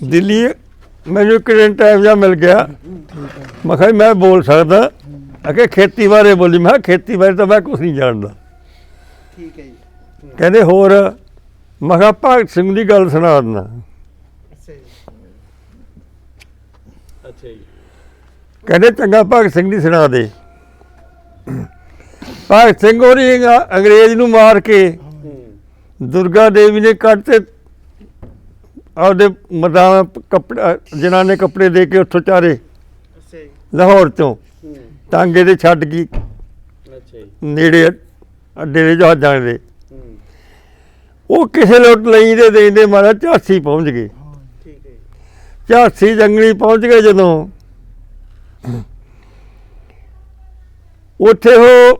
ਦਿੱਲੀ ਮੈਨੂੰ ਇੱਕ ਦਿਨ ਟਾਈਮ ਜਿਹਾ ਮਿਲ ਗਿਆ। ਮੈਂ ਕਿਹਾ ਜੀ ਮੈਂ ਬੋਲ ਸਕਦਾ। ਅਕੇ ਖੇਤੀ ਬਾਰੇ ਬੋਲੀ। ਮੈਂ ਕਿਹਾ ਖੇਤੀ ਬਾਰੇ ਤਾਂ ਮੈਂ ਕੁਝ ਨਹੀਂ ਜਾਣਦਾ। ਠੀਕ ਹੈ ਜੀ। ਕਹਿੰਦੇ ਹੋਰ ਮੈਂ ਕਿਹਾ ਭਗਤ ਸਿੰਘ ਦੀ ਗੱਲ ਸੁਣਾ ਦਿੰਦਾ। ਅੱਛਾ ਜੀ। ਅੱਛਾ ਜੀ। ਕਹਿੰਦੇ ਚੰਗਾ ਭਗਤ ਸਿੰਘ ਦੀ ਸੁਣਾ ਦੇ। ਭਗਤ ਸਿੰਘ ਹੋਰੀ ਅੰਗਰੇਜ਼ ਨੂੰ ਮਾਰ ਕੇ ਦੁਰਗਾ ਦੇਵੀ ਨੇ ਕੱਟ ਤੇ ਆਪਦੇ ਮਦਾਂ ਕੱਪੜਾ ਜਿਨ੍ਹਾਂ ਨੇ ਕੱਪੜੇ ਦੇ ਕੇ ਉੱਥੋਂ ਚਾਰੇ ਲਾਹੌਰ ਤੋਂ ਟਾਂਗੇ ਤੇ ਛੱਡ ਗਈ। ਅੱਛਾ ਜੀ। ਨੇੜੇ ਅੱਡੇ ਦੇ ਜਹਾਜ਼ਾਂ ਦੇ। ਉਹ ਕਿਸੇ ਲੁੱਟ ਲਈ ਦੇ ਦੇਂਦੇ ਮਾਰਾ ਝਾਂਸੀ ਪਹੁੰਚ ਗਏ ਠੀਕ ਹੈ ਜੀ। ਝਾਂਸੀ ਜੰਗਲੀ ਪਹੁੰਚ ਗਏ ਜਦੋਂ। ਉੱਥੇ ਉਹ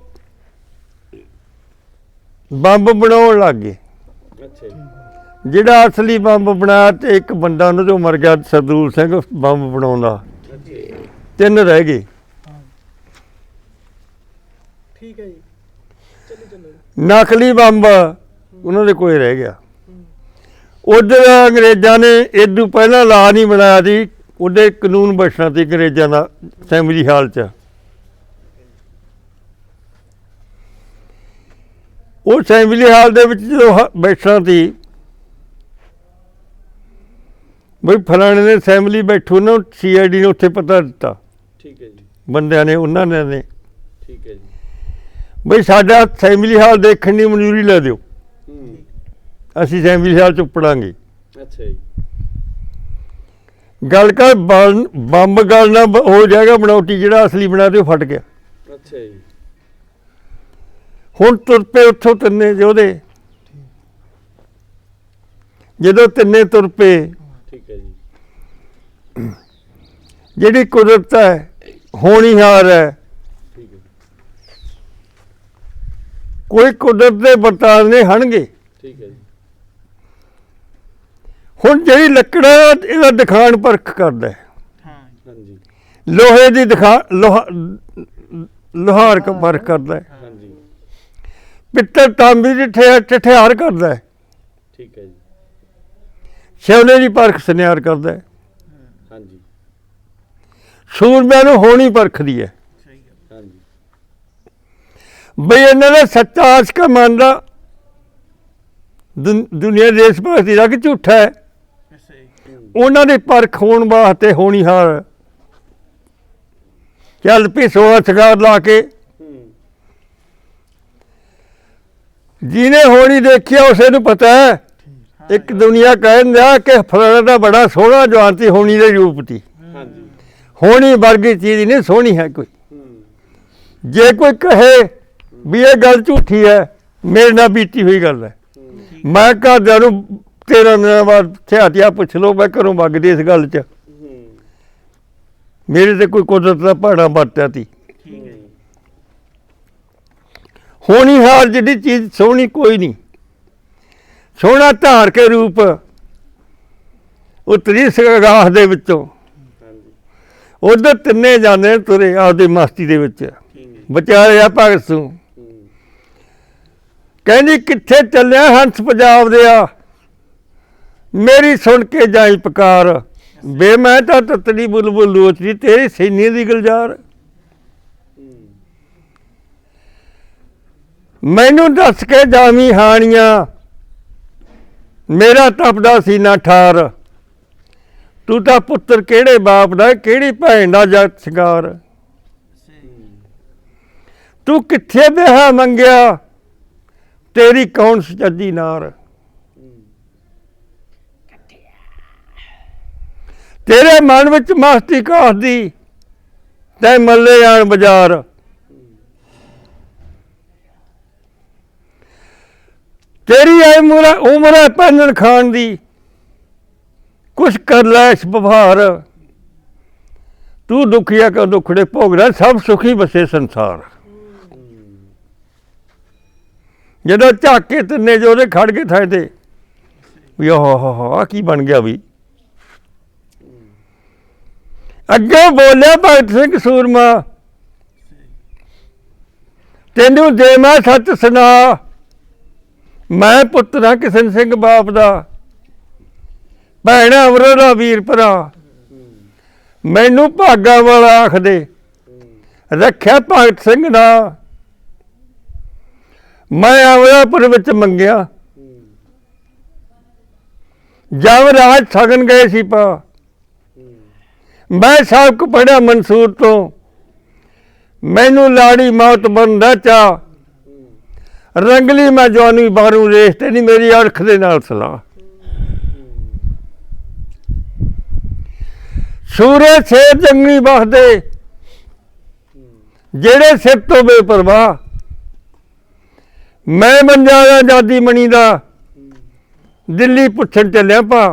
ਬੰਬ ਬਣਾਉਣ ਲੱਗ ਗਏ। ਅੱਛਾ ਜਿਹੜਾ ਅਸਲੀ ਬੰਬ ਬਣਾਇਆ ਤੇ ਇੱਕ ਬੰਦਾ ਉਹਨਾਂ ਚੋਂ ਮਰ ਗਿਆ ਸਰਦੂਲ ਸਿੰਘ ਬੰਬ ਬਣਾਉਂਦਾ। ਤਿੰਨ ਰਹਿ ਗਏ। ਠੀਕ ਹੈ ਜੀ। ਚੱਲੀ ਚੱਲੋ। ਨਕਲੀ ਬੰਬ ਉਹਨਾਂ ਦੇ ਕੋਲ ਰਹਿ ਗਿਆ। ਉਧਰ ਅੰਗਰੇਜ਼ਾਂ ਨੇ ਇਦੋਂ ਪਹਿਲਾਂ ਲਾ ਨਹੀਂ ਬਣਾਇਆ ਸੀ ਉਹਦੇ ਕਾਨੂੰਨ ਬਖਸ਼ਣਾ ਸੀ ਅੰਗਰੇਜ਼ਾਂ ਦਾ ਅਸੈਂਬਲੀ ਹਾਲ 'ਚ। ਉਹ ਅਸੈਂਬਲੀ ਹਾਲ ਦੇ ਵਿੱਚ ਜਦੋਂ ਬੈਠਣਾ ਸੀ ਬਈ ਫਲਾਣੇ ਨੇ ਅਸੈਂਬਲੀ ਬੈਠੂ ਨਾ ਸੀਆਈਡੀ ਨੇ ਉੱਥੇ ਪਤਾ ਦਿੱਤਾ। ਠੀਕ ਹੈ ਜੀ। ਬੰਦਿਆਂ ਨੇ ਉਹਨਾਂ ਨੇ ਨੇ। ਠੀਕ ਹੈ ਜੀ। ਬਈ ਸਾਡਾ ਅਸੈਂਬਲੀ ਹਾਲ ਦੇਖਣ ਦੀ ਮਨਜ਼ੂਰੀ ਲੈ ਦਿਓ। ਹੂੰ। ਅਸੀਂ ਅਸੈਂਬਲੀ ਹਾਲ ਚ ਪੜਾਂਗੇ। ਅੱਛਾ ਜੀ। ਗੱਲ ਕਰ ਬੰਬ ਗੱਲ ਨਾ ਹੋ ਜਾਏਗਾ ਬਣਾਉਟੀ ਜਿਹੜਾ ਅਸਲੀ ਬਣਾ ਤੇ ਉਹ ਫਟ ਗਿਆ। ਅੱਛਾ ਜੀ। ਹੁਣ ਤੁਰ ਪਏ ਉੱਥੋਂ ਤਿੰਨੇ ਯੋਧੇ ਜਦੋਂ ਤਿੰਨੇ ਤੁਰ ਪਏ ਜਿਹੜੀ ਕੁਦਰਤ ਹੈ ਹੋਣੀਹਾਰ ਹੈ ਠੀਕ ਹੈ ਕੋਈ ਕੁਦਰਤ ਦੇ ਬਰਤਾਨੇ ਹਣਗੇ ਠੀਕ ਹੈ ਜੀ ਹੁਣ ਜਿਹੜੀ ਲੱਕੜ ਹੈ, ਇਹਦਾ ਦਿਖਾਣ ਪਰਖ ਕਰਦਾ ਹੈ। ਹਾਂ ਲੋਹੇ ਦੀ ਦਿਖਾ ਲੋਹਾ ਲੋਹਾਰ ਕ ਪਰਖ ਕਰਦਾ ਹੈ। ਹਾਂਜੀ ਪਿੱਤਲ ਤਾਂਬੀ ਦੀ ਠੇ- ਠਠਿਆਰ ਕਰਦਾ ਹੈ। ਠੀਕ ਹੈ ਜੀ ਸੋਨੇ ਦੀ ਪਰਖ ਸੁਨਿਆਰ ਕਰਦਾ ਹੈ। ਹਾਂਜੀ। ਸੂਰਮਿਆਂ ਨੂੰ ਹੋਣੀ ਪਰਖਦੀ ਹੈ। ਹਾਂਜੀ। ਬਈ ਇਹਨਾਂ ਦਾ ਸੱਚਾ ਆਸ਼ਕ ਮੰਨਦਾ ਦੁਨ- ਦੁਨੀਆ ਦੇਸ਼ ਭਗਤੀ ਦਾ ਕਿ ਝੂਠਾ ਹੈ। ਉਹਨਾਂ ਦੀ ਪਰਖ ਹੋਣ ਵਾਸਤੇ ਹੋਣੀਹਾਰ ਚੱਲ ਪੀ ਸੋਆ ਸਗਾਰ ਲਾ ਕੇ। ਜਿਹਨੇ ਹੋਣੀ ਦੇਖਿਆ ਉਸੇ ਨੂੰ ਪਤਾ ਹੈ। ਇੱਕ ਦੁਨੀਆ ਕਹਿੰਦਾ ਕਿ ਫਲਾਣਾ ਦਾ ਬੜਾ ਸੋਹਣਾ ਜਵਾਨ ਸੀ ਹੋਣੀ ਦੇ ਰੂਪ ਦੀ। ਹਾਂਜੀ। ਹੋਣੀ ਵਰਗੀ ਚੀਜ਼ ਨਹੀਂ ਸੋਹਣੀ ਹੈ ਕੋਈ। ਜੇ ਕੋਈ ਕਹੇ ਵੀ ਇਹ ਗੱਲ ਝੂਠੀ ਹੈ ਮੇਰੇ ਨਾਲ ਬੀਤੀ ਹੋਈ ਗੱਲ ਹੈ। ਮੈਂ ਘਰਦਿਆਂ ਨੂੰ ਤੇਰਾਂ ਦਿਨਾਂ ਬਾਅਦ ਥਿਆਤਿਆ ਪੁੱਛ ਲਓ ਮੈਂ ਘਰੋਂ ਵਗਦੀ ਇਸ ਗੱਲ 'ਚ। ਮੇਰੇ ਤੇ ਕੋਈ ਕੁਦਰਤ ਦਾ ਭਾੜਾ ਵਰਤਿਆ ਤੀ। ਠੀਕ ਹੈ ਜੀ। ਹੋਣੀ ਹਾਰ ਜਿਹੜੀ ਚੀਜ਼ ਸੋਹਣੀ ਕੋਈ ਨਹੀਂ। ਸੋਹਣਾ ਧਾਰ ਕੇ ਰੂਪ ਉਤਰੀ ਸਗਾਹ ਦੇ ਵਿੱਚੋਂ। ਹਾਂਜੀ ਉਧਰ ਤਿੰਨੇ ਜਾਂਦੇ ਨੇ ਤੁਰੇ ਆਪਦੀ ਮਸਤੀ ਦੇ ਵਿੱਚ। ਠੀਕ ਵਿਚਾਰਿਆ ਭਗਤ ਸਿੰਘ। ਕਹਿੰਦੀ, ਕਿੱਥੇ ਚੱਲਿਆ ਹੰਸ ਪੰਜਾਬ ਦੇ ਆ? ਮੇਰੀ ਸੁਣ ਕੇ ਜਾਈ ਪਕਾਰ। ਬੇ, ਮੈਂ ਤਾਂ ਤਤੜੀ ਬੁਲਬੁਲ ਲੋਚਦੀ, ਤੇਰੀ ਸੈਨੀ ਦੀ ਗਲਜਾਰ। ਮੈਨੂੰ ਦੱਸ ਕੇ ਜਾਵੀਂ ਹਾਣੀਆਂ। ਮੇਰਾ ਤਪਦਾ ਸੀਨਾ ਠਾਰ। ਤੂੰ ਤਾਂ ਪੁੱਤਰ ਕਿਹੜੇ ਬਾਪ ਦਾ ਕਿਹੜੀ ਭੈਣ ਦਾ ਜੱਟ ਸ਼ਿੰਗਾਰ? ਤੂੰ ਕਿੱਥੇ ਵਿਆਹ ਮੰਗਿਆ? ਤੇਰੀ ਕੌਣ ਸੱਜੀ ਨਾਰ? ਤੇਰੇ ਮਨ ਵਿੱਚ ਮਸਤੀ ਕਾਸਦੀ ਤੈ ਮੱਲੇ ਆਣ ਬਾਜ਼ਾਰ। ਤੇਰੀ ਐ ਉਮਰ ਉਮਰ ਹੈ ਪੈਨਣ ਖਾਣ ਦੀ। ਕੁਛ ਕਰ ਲੈ ਇਸ ਵਿਵਹਾਰ। ਤੂੰ ਦੁਖੀਆ ਕਾ ਦੁਖੜੇ ਲੈ, ਸਭ ਸੁਖੀ ਬਸੇ ਸੰਸਾਰ। ਜਦੋਂ ਝਾਕੇ ਤਿੰਨੇ ਜੋਦੇ ਖੜ ਕੇ ਥਾਂ ਤੇ, ਵੀ ਆਹ ਹਾ ਹਾ ਆਹ ਕੀ ਬਣ ਗਿਆ ਵੀ। ਅੱਗੇ ਬੋਲਿਆ, ਭਗਤ ਸਿੰਘ ਸੂਰਮਾ, ਤੈਨੂੰ ਦੇ ਮੈਂ ਸੱਚ ਸੁਣਾ। ਮੈਂ ਪੁੱਤਰਾ ਕਿਸ਼ਨ ਸਿੰਘ ਬਾਪ ਦਾ, ਭੈਣਾ ਅਮਰੋਦਾ ਵੀਰ ਭਰਾ। ਮੈਨੂੰ ਭਾਗਾ ਵਾਲਾ ਆਖਦੇ, ਰੱਖਿਆ ਭਗਤ ਸਿੰਘ ਦਾ। ਮੈਂ ਅਮਰਾਪੁਰ ਵਿੱਚ ਮੰਗਿਆ। ਹੂੰ ਜਦ ਰਾਜ ਸਗਨ ਗਏ ਸੀ ਪਾ। ਹੂੰ ਮੈਂ ਸਬਕ ਪੜਿਆ ਮਨਸੂਰ ਤੋਂ। ਮੈਨੂੰ ਲਾੜੀ ਮੌਤ ਬੰਦਾ ਚਾ ਰੰਗਲੀ ਮੈਂ ਜਵਾਨੀ ਬਾਹਰੋਂ ਰੇਸ ਤੇ ਨਹੀਂ, ਮੇਰੀ ਅਰਖ ਦੇ ਨਾਲ ਸਲਾਹ। ਸੂਰੇ ਸ਼ੇਰ ਜੰਗਲੀ ਬਸਦੇ ਜਿਹੜੇ ਸਿਰ ਤੋਂ ਬੇਪਰਵਾਹ। ਮੈਂ ਮੰਜਾਇਆ ਜਾਦੀ ਮਣੀ ਦਾ, ਦਿੱਲੀ ਪੁੱਛਣ ਚੱਲਿਆ ਪਾ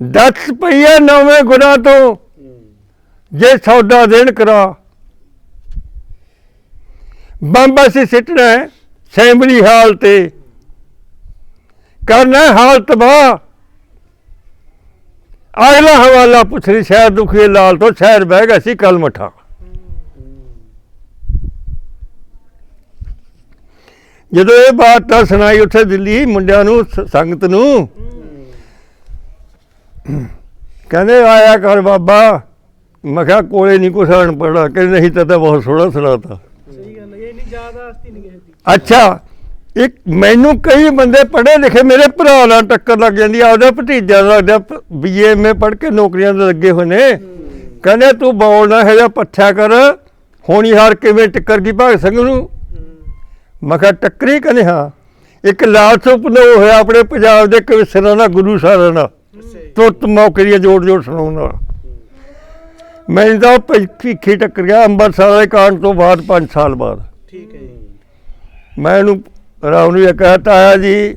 ਦਸ ਪਈਆ ਨਵੇਂ ਗੁਨਾ ਤੋਂ, ਜੇ ਸੌਦਾ ਦੇਣ ਕਰਾ। ਬੰਬਾ ਅਸੀਂ ਸਿੱਟਣਾ ਹੈ, ਸੈਂਬਲੀ ਹਾਲ ਤੇ। ਕਰਨਾ ਹਾਲ ਤਬਾਹ। ਅਗਲਾ ਹਵਾਲਾ ਪੁੱਛ ਪੁੱਛਰੀ ਸ਼ਹਿਰ ਦੁਖੀ ਲਾਲ ਤੋਂ ਸ਼ਹਿਰ ਬਹਿ ਗਿਆ ਸੀ ਕਲ ਮਠਾ ਜਦੋਂ ਇਹ ਬਾਤ ਤਾਂ ਸੁਣਾਈ ਉੱਥੇ ਦਿੱਲੀ ਮੁੰਡਿਆਂ ਨੂੰ ਸੰਗਤ ਨੂੰ। ਕਹਿੰਦੇ ਆਇਆ ਕਰ ਬਾਬਾ। ਮੈਂ ਕਿਹਾ ਕੋਲੇ ਨਹੀਂ ਕੁਛ ਅਣ ਪੜਾ ਕਿ ਨਹੀਂ ਤਾਂ ਤਾਂ ਬਹੁਤ ਸੋਹਣਾ ਸੁਣਾਤਾ ਸਹੀ ਗੱਲ ਹੈ ਇਹ ਨਹੀਂ ਜ਼ਿਆਦਾ ਹਸਤੀ ਨਹੀਂ ਕਿਸੇ ਦੀ ਅੱਛਾ ਇੱਕ ਮੈਨੂੰ ਕਈ ਬੰਦੇ ਪੜ੍ਹੇ ਲਿਖੇ ਮੇਰੇ ਭਰਾ ਨਾਲ ਟੱਕਰ ਲੱਗ ਜਾਂਦੀ ਆ ਉਹਦਾ ਭਤੀਜਾ ਲੱਗਦਾ ਬੀਏ ਐਮਏ ਪੜ੍ਹ ਕੇ ਨੌਕਰੀਆਂ ਤੇ ਲੱਗੇ ਹੋਏ ਨੇ। ਕਹਿੰਦੇ ਤੂੰ ਬੋਲ ਨਾ ਹੈ ਜਾਂ ਪੱਠਿਆ ਕਰ ਹੋਣੀ ਹਾਰ ਕਿਵੇਂ ਟੱਕਰ ਗਈ ਭਗਤ ਸਿੰਘ ਨੂੰ? ਮੈਂ ਕਿਹਾ ਟੱਕਰੀ ਕਹਿੰਦੇ ਹਾਂ। ਇੱਕ ਲਾਲ ਸੁਪਨੋ ਹੋਇਆ ਆਪਣੇ ਪੰਜਾਬ ਦੇ ਕਵਿਸ਼ਰਾਂ ਦਾ ਗੁਰੂ ਸਾਹਿਬਾਂ ਦਾ ਤੁਰਤ ਮੌਕੇ ਦੀਆਂ ਜੋੜ ਜੋੜ ਸੁਣਾਉਣ ਵਾਲਾ ਮੈਨੂੰ ਤਾਂ ਭਿੱਖੀ ਟੱਕਰ ਗਿਆ ਅੰਮ੍ਰਿਤਸਰ ਦੇ ਕਾਂਡ ਤੋਂ ਬਾਅਦ 5 ਸਾਲ ਬਾਅਦ। ਠੀਕ ਹੈ ਜੀ। ਮੈਂ ਇਹਨੂੰ ਰਾਮ ਨੂੰ ਇਹ ਕਹਤਾ ਆਇਆ ਜੀ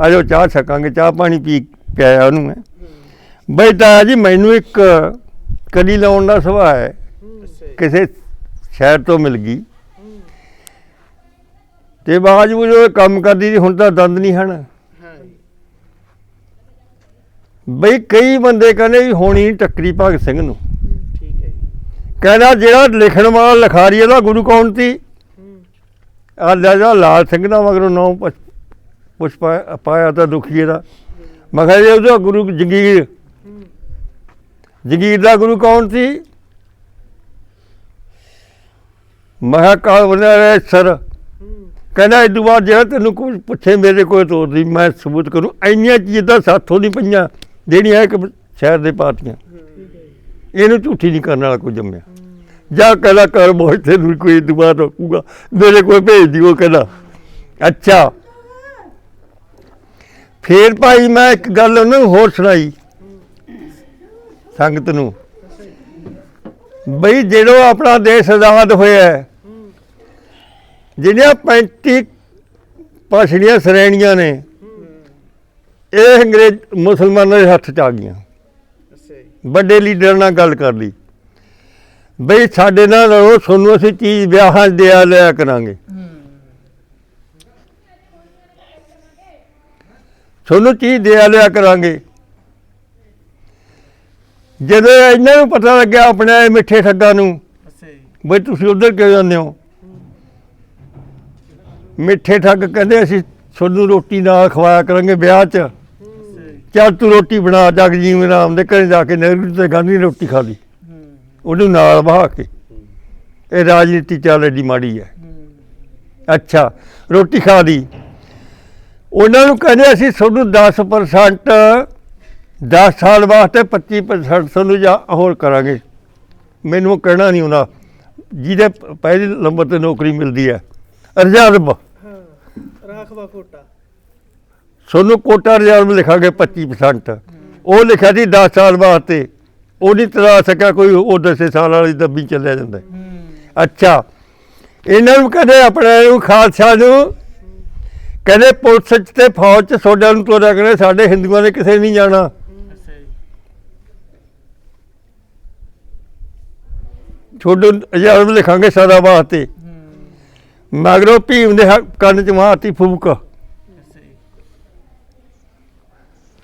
ਆਜੋ ਚਾਹ ਛਕਾਂਗੇ ਚਾਹ ਪਾਣੀ ਪੀ ਪਿਆਇਆ ਉਹਨੂੰ ਮੈਂ। ਬਈ ਤਾਇਆ ਜੀ ਮੈਨੂੰ ਇੱਕ ਕਲੀ ਲਾਉਣ ਦਾ ਸੁਭਾਅ ਹੈ। ਕਿਸੇ ਸ਼ਹਿਰ ਤੋਂ ਮਿਲ ਗਈ। ਤੇ ਬਾਜ ਉਹ ਜੋ ਕੰਮ ਕਰਦੀ ਸੀ ਹੁਣ ਤਾਂ ਦੰਦ ਨਹੀਂ ਹਨ। ਬਈ ਕਈ ਬੰਦੇ ਕਹਿੰਦੇ ਵੀ ਹੋਣੀ ਟੱਕਰੀ ਭਗਤ ਸਿੰਘ ਨੂੰ। ਠੀਕ ਹੈ ਜੀ। ਕਹਿੰਦਾ ਜਿਹੜਾ ਲਿਖਣ ਵਾਲਾ ਲਿਖਾਰੀ ਇਹਦਾ ਗੁਰੂ ਕੌਣ ਸੀ? ਆ ਲੈ ਜਾ ਲਾਲ ਸਿੰਘ ਦਾ ਮਗਰੋਂ ਨੌ ਪੁਸ਼ਪ ਪਾਇਆ ਤਾਂ ਦੁਖੀਏ ਦਾ ਮੈਂ ਕਿਹਾ ਜੀ ਉਹਦਾ ਗੁਰੂ ਜਗੀਰ। ਜਗੀਰ ਦਾ ਗੁਰੂ ਕੌਣ ਸੀ? ਮਹਾਕਾਲ ਬਣਿਆ ਸਰ ਕਹਿੰਦਾ ਇਹ ਬਾਅਦ ਜਿਹੜਾ ਤੈਨੂੰ ਕੋਈ ਪੁੱਛੇ ਮੇਰੇ ਕੋਲ ਤੋਰ ਦੀ ਮੈਂ ਸਬੂਤ ਕਰੂੰ। ਇੰਨੀਆਂ ਚੀਜ਼ਾਂ ਸਾਥੋਂ ਨਹੀਂ ਪਈਆਂ ਜਿਹੜੀਆਂ ਇੱਕ ਸ਼ਹਿਰ ਦੇ ਪਾਰਟੀਆਂ। ਇਹਨੂੰ ਝੂਠੀ ਨਹੀਂ ਕਰਨ ਵਾਲਾ ਕੋਈ ਜੰਮਿਆ। ਜਾ ਕਹਿੰਦਾ ਕਰ ਬਹੁਤ ਤੇ ਨੂੰ ਕੋਈ ਦੁਬਾਰਾ ਰੋਕੂਗਾ। ਮੇਰੇ ਕੋਲ ਭੇਜ ਦਿਓ ਕਹਿੰਦਾ। ਅੱਛਾ। ਫੇਰ ਭਾਈ ਮੈਂ ਇੱਕ ਗੱਲ ਉਹਨੂੰ ਹੋਰ ਸੁਣਾਈ। ਸੰਗਤ ਨੂੰ। ਬਈ ਜਦੋਂ ਆਪਣਾ ਦੇਸ਼ ਆਜ਼ਾਦ ਹੋਇਆ ਜਿਹੜੀਆਂ 35 ਪਛੜੀਆਂ ਸ਼੍ਰੇਣੀਆਂ ਨੇ ਇਹ ਅੰਗਰੇਜ਼ ਮੁਸਲਮਾਨਾਂ ਦੇ ਹੱਥ ਚ ਆ ਗਈਆਂ। ਵੱਡੇ ਲੀਡਰ ਨਾਲ ਗੱਲ ਕਰ ਲਈ। ਬਈ ਸਾਡੇ ਨਾਲ ਰਹੋ ਤੁਹਾਨੂੰ ਅਸੀਂ ਚੀਜ਼ ਵਿਆਹਾਂ ਦਿਆ ਲਿਆ ਕਰਾਂਗੇ। ਤੁਹਾਨੂੰ ਚੀਜ਼ ਦਿਆ ਲਿਆ ਕਰਾਂਗੇ। ਜਦੋਂ ਇਹਨਾਂ ਨੂੰ ਪਤਾ ਲੱਗਿਆ ਆਪਣੇ ਇਹ ਮਿੱਠੇ ਠੱਗਾਂ ਨੂੰ ਬਈ ਤੁਸੀਂ ਉਧਰ ਕਿਉਂ ਜਾਂਦੇ ਹੋ? ਮਿੱਠੇ ਠੱਗ ਕਹਿੰਦੇ ਅਸੀਂ ਤੁਹਾਨੂੰ ਰੋਟੀ ਨਾਲ ਖਵਾਇਆ ਕਰਾਂਗੇ ਵਿਆਹ 'ਚ। ਚੱਲ ਤੂੰ ਰੋਟੀ ਬਣਾ ਜਗਜੀਵਨ ਰਾਮ ਦੇ ਘਰੇ ਜਾ ਕੇ ਨਹਿਰੂ ਤੇ ਗਾਂਧੀ ਰੋਟੀ ਖਾ ਲਈ। ਉਹਨੂੰ ਨਾਲ ਬਹਾ ਕੇ। ਇਹ ਰਾਜਨੀਤੀ ਚੱਲ ਏਡੀ ਮਾੜੀ ਹੈ। ਅੱਛਾ ਰੋਟੀ ਖਾ ਲਈ। ਉਹਨਾਂ ਨੂੰ ਕਹਿੰਦੇ ਅਸੀਂ ਤੁਹਾਨੂੰ 10% 10 ਸਾਲ ਵਾਸਤੇ 25% ਤੁਹਾਨੂੰ ਜਾਂ ਹੋਰ ਕਰਾਂਗੇ। ਮੈਨੂੰ ਕਹਿਣਾ ਨਹੀਂ ਆਉਂਦਾ। ਜਿਹਦੇ ਪਹਿਲੇ ਨੰਬਰ ਤੇ ਨੌਕਰੀ ਮਿਲਦੀ ਹੈ। ਰਿਜ਼ਰਵ ਹਾਂ ਰਾਖਵਾ ਕੋਟਾ। ਤੁਹਾਨੂੰ ਕੋਟਾ ਰਿਜ਼ਰਵ ਲਿਖਾਂਗੇ 25% ਉਹ ਲਿਖਿਆ ਸੀ 10 ਸਾਲ ਵਾਸਤੇ। ਉਹ ਨਹੀਂ ਤਰਾ ਸਕਿਆ ਕੋਈ ਉਹ ਦਸੇ ਸਾਲ ਵਾਲੀ ਦੱਬੀ ਚੱਲਿਆ ਜਾਂਦਾ। ਅੱਛਾ। ਇਹਨਾਂ ਨੂੰ ਕਹਿੰਦੇ ਆਪਣੇ ਨੂੰ ਖਾਲਸਾ ਨੂੰ ਕਹਿੰਦੇ ਪੁਲਿਸ 'ਚ ਤੇ ਫੌਜ 'ਚ ਸੋਡਿਆਂ ਨੂੰ ਤੋਰਿਆ ਕਹਿੰਦੇ ਸਾਡੇ ਹਿੰਦੂਆਂ ਨੇ ਕਿਸੇ ਨਹੀਂ ਜਾਣਾ। ਛੋਡੂ ਰਿਜ਼ਰਵ ਲਿਖਾਂਗੇ ਸਦਾ ਵਾਸਤੇ। ਮਗਰੋਂ ਭੀਮ ਦੇ ਕੰਨ 'ਚ ਮਾਰਤੀ ਫੂਕ।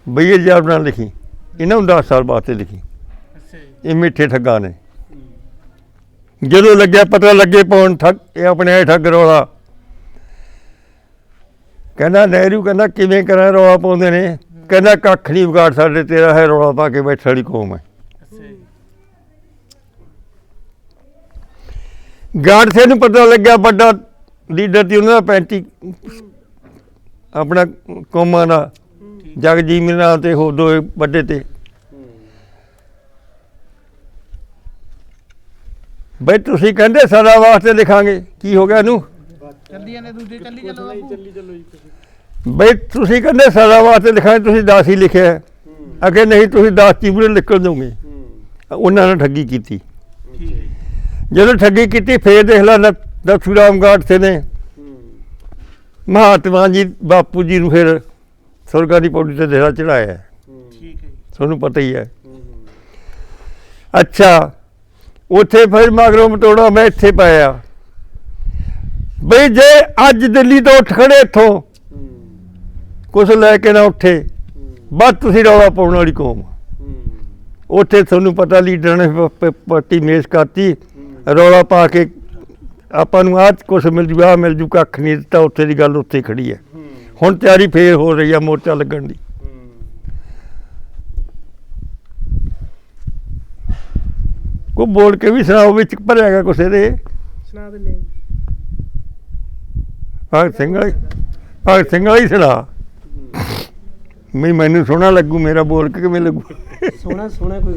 ਬਈ ਨਾਲ ਲਿਖੀ। ਇਹਨਾਂ ਨੂੰ 10 ਸਾਲ ਵਾਸਤੇ ਲਿਖੀ। ਇਹ ਮਿੱਠੇ ਠੱਗਾਂ ਨੇ। ਜਦੋਂ ਲੱਗਿਆ ਪਤਾ ਲੱਗੇ ਪਾਉਣ ਠੱਗ, ਇਹ ਆਪਣੇ ਇਹ ਠੱਗ ਰੋਲਾ। ਕਹਿੰਦਾ, ਨਹਿਰੂ ਕਹਿੰਦਾ, ਕਿਵੇਂ ਕਰਾਂ, ਰੌਲਾ ਪਾਉਂਦੇ ਨੇ। ਕਹਿੰਦਾ, ਕੱਖ ਨਹੀਂ ਵਿਗਾੜ ਸਾਡੇ ਤੇਰਾ ਹੈ ਰੌਲਾ ਪਾ ਕੇ ਬੈਠਣ ਵਾਲੀ ਕੌਮ ਹੈ। ਅੱਛਾ ਜੀ ਨੂੰ ਪਤਾ ਲੱਗਿਆ, ਵੱਡਾ ਲੀਡਰ ਦੀ ਉਹਨਾਂ ਦਾ 35 ਆਪਣਾ ਕੌਮਾਂ ਦਾ, ਜਗਜੀਤ ਮੀਨਾ ਤੇ ਹੋਰ ਦੋ ਵੱਡੇ ਤੇ ਹੂੰ ਬਈ ਤੁਸੀਂ ਕਹਿੰਦੇ ਸਦਾ ਵਾਸਤੇ ਲਿਖਾਂਗੇ। ਕੀ ਹੋ ਗਿਆ ਇਹਨੂੰ? ਚੱਲੀ ਜਾਂਦੇ ਦੂਜੇ ਚੱਲੀ ਚੱਲੋ ਨਹੀਂ ਬਾਪੂ। ਚੱਲੀ ਚੱਲੋ ਜੀ ਤੁਸੀਂ। ਬਈ ਤੁਸੀਂ ਕਹਿੰਦੇ ਸਦਾ ਵਾਸਤੇ ਲਿਖਾਂਗੇ ਤੁਸੀਂ 10 ਹੀ ਲਿਖਿਆ ਹੈ। ਅੱਗੇ ਨਹੀਂ ਤੁਸੀਂ 10 ਚੀਬੜੇ ਨਿਕਲ ਦੋਗੇ ਉਹਨਾਂ ਨੇ ਠੱਗੀ ਕੀਤੀ। ਜਦੋਂ ਠੱਗੀ ਕੀਤੀ ਫੇਰ ਦੇਖ ਲੈ ਦਸੂ ਰਾਮ ਗਾਡਸੇ ਨੇ। ਹੂੰ। ਮਹਾਤਮਾ ਜੀ ਬਾਪੂ ਜੀ ਨੂੰ ਫਿਰ ਸੁਰਗਾਂ ਦੀ ਪੌੜੀ ਤੇ ਦੇਰਾ ਚੜਾਇਆ ਹੂੰ। ਠੀਕ ਹੈ ਜੀ। ਤੁਹਾਨੂੰ ਪਤਾ ਹੂੰ ਹੂੰ। ਅੱਛਾ। ਉੱਥੇ ਫਿਰ ਮਗਰੋਂ ਮਟੋੜਾ ਮੈਂ ਇੱਥੇ ਪਾਇਆ। ਬਈ ਜੇ ਅੱਜ ਦਿੱਲੀ ਤੋਂ ਉੱਠ ਖੜੇ ਇੱਥੋਂ ਹੂੰ ਕੁਛ ਲੈ ਕੇ ਨਾ ਉੱਠੇ, ਬਸ ਤੁਸੀਂ ਰੌਲਾ ਪਾਉਣ ਵਾਲੀ ਕੌਮ ਉੱਥੇ ਤੁਹਾਨੂੰ ਪਤਾ ਲੀਡਰ ਨੇ ਪ- ਪਾਰਟੀ ਮੇਸ਼ ਕਰਤੀ, ਰੌਲਾ ਪਾ ਕੇ ਆਪਾਂ ਨੂੰ ਆਹ ਕੁਛ ਮਿਲ ਜੂ, ਆਹ ਮਿਲ ਜੂ, ਕੱਖ ਨਹੀਂ ਦਿੱਤਾ ਉੱਥੇ ਦੀ ਗੱਲ ਉੱਥੇ ਖੜੀ ਹੈ। ਹੁਣ ਤਿਆਰੀ ਫੇਰ ਹੋ ਰਹੀ ਆ ਮੋਰਚਾ ਲੱਗਣ ਦੀ। ਹੂੰ ਕੋ ਬੋਲ ਕੇ ਵੀ ਸੁਣਾਓ ਵਿੱਚ ਭਰਿਆ ਗਿਆ ਕੁਛ ਇਹਦੇ। ਸੁਣਾ ਦਿੰਦੇ ਜੀ। ਭਗਤ ਸਿੰਘ ਵਾਲੀ ਭਗਤ ਸਿੰਘ ਵਾਲੀ ਸੁਣਾ। ਹੂੰ। ਵੀ ਮੈਨੂੰ ਸੋਹਣਾ ਲੱਗੂ ਮੇਰਾ ਬੋਲ ਕੇ ਕਿਵੇਂ ਲੱਗੂ। ਸੋਹਣਾ ਸੋਹਣਾ ਕੋਈ